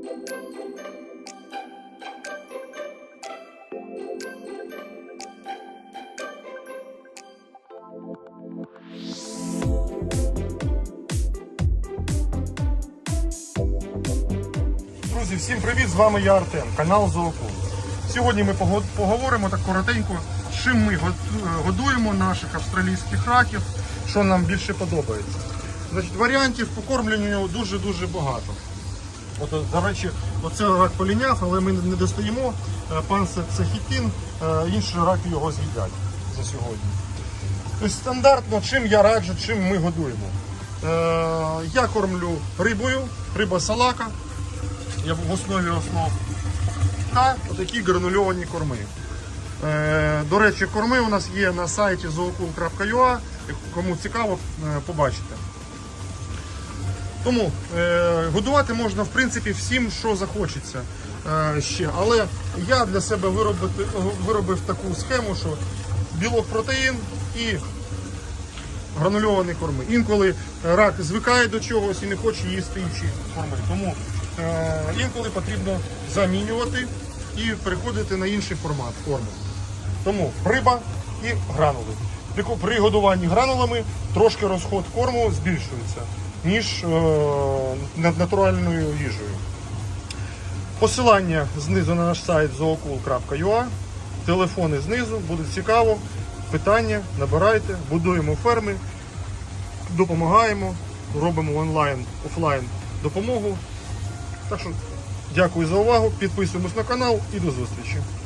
Друзі, всім привіт! З вами я Артем, канал Зоокул. Сьогодні ми поговоримо так коротенько, чим ми годуємо наших австралійських раків, що нам більше подобається. Значить, варіантів покормлення дуже-дуже багато. От, от, до речі, оце рак поліняв, але ми не достаємо. Е, Пан Сахітін, е, інші раки його з'їдять за сьогодні. Тобто стандартно, чим я раджу, чим ми годуємо. Е, я кормлю рибою, риба салака, я в основі основ. Та отакі гранульовані корми. Е, до речі, корми у нас є на сайті zookul.ua, кому цікаво, е, побачите. Тому е, годувати можна в принципі всім, що захочеться е, ще. Але я для себе виробити, виробив таку схему, що білок протеїн і гранульовані корми. Інколи рак звикає до чогось і не хоче їсти інші корми. Тому е, інколи потрібно замінювати і переходити на інший формат корму. Тому риба і гранули. При годуванні гранулами трошки розход корму збільшується, ніж е, над натуральною їжею. Посилання знизу на наш сайт zookul.ua, телефони знизу, буде цікаво. Питання, набирайте, будуємо ферми, допомагаємо, робимо онлайн, офлайн допомогу. Так що дякую за увагу, підписуємось на канал і до зустрічі.